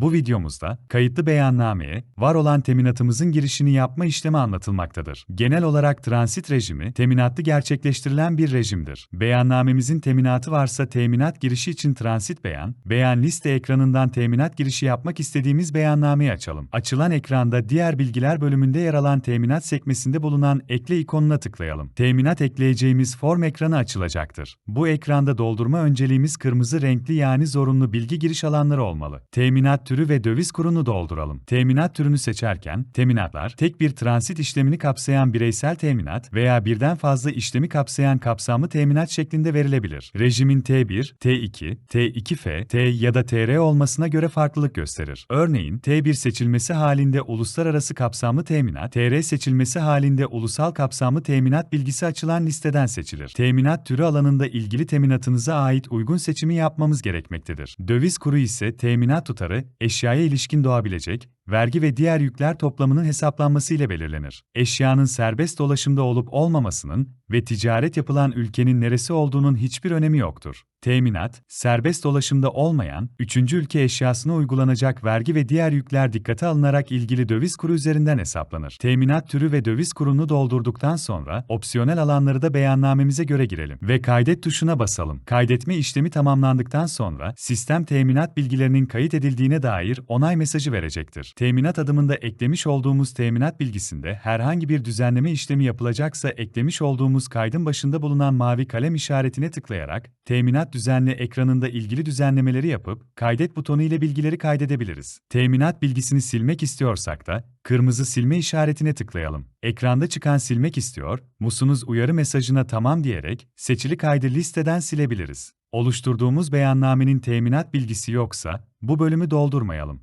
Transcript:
Bu videomuzda, kayıtlı beyannameye, var olan teminatımızın girişini yapma işlemi anlatılmaktadır. Genel olarak transit rejimi, teminatlı gerçekleştirilen bir rejimdir. Beyannamemizin teminatı varsa teminat girişi için transit beyan, beyan liste ekranından teminat girişi yapmak istediğimiz beyannameyi açalım. Açılan ekranda diğer bilgiler bölümünde yer alan teminat sekmesinde bulunan ekle ikonuna tıklayalım. Teminat ekleyeceğimiz form ekranı açılacaktır. Bu ekranda doldurma önceliğimiz kırmızı renkli yani zorunlu bilgi giriş alanları olmalı. Teminat türü ve döviz kurunu dolduralım. Teminat türünü seçerken, teminatlar, tek bir transit işlemini kapsayan bireysel teminat veya birden fazla işlemi kapsayan kapsamlı teminat şeklinde verilebilir. Rejimin T1, T2, T2F, T ya da TR olmasına göre farklılık gösterir. Örneğin, T1 seçilmesi halinde uluslararası kapsamlı teminat, TR seçilmesi halinde ulusal kapsamlı teminat bilgisi açılan listeden seçilir. Teminat türü alanında ilgili teminatınıza ait uygun seçimi yapmamız gerekmektedir. Döviz kuru ise teminat tutarı, eşyaya ilişkin doğabilecek, vergi ve diğer yükler toplamının hesaplanması ile belirlenir. Eşyanın serbest dolaşımda olup olmamasının ve ticaret yapılan ülkenin neresi olduğunun hiçbir önemi yoktur. Teminat, serbest dolaşımda olmayan, üçüncü ülke eşyasına uygulanacak vergi ve diğer yükler dikkate alınarak ilgili döviz kuru üzerinden hesaplanır. Teminat türü ve döviz kurunu doldurduktan sonra, opsiyonel alanları da beyannamemize göre girelim ve kaydet tuşuna basalım. Kaydetme işlemi tamamlandıktan sonra, sistem teminat bilgilerinin kayıt edildiğine dair onay mesajı verecektir. Teminat adımında eklemiş olduğumuz teminat bilgisinde herhangi bir düzenleme işlemi yapılacaksa eklemiş olduğumuz kaydın başında bulunan mavi kalem işaretine tıklayarak, teminat düzenle ekranında ilgili düzenlemeleri yapıp, kaydet butonu ile bilgileri kaydedebiliriz. Teminat bilgisini silmek istiyorsak da, kırmızı silme işaretine tıklayalım. Ekranda çıkan silmek istiyor, musunuz uyarı mesajına tamam diyerek, seçili kaydı listeden silebiliriz. Oluşturduğumuz beyannamenin teminat bilgisi yoksa, bu bölümü doldurmayalım.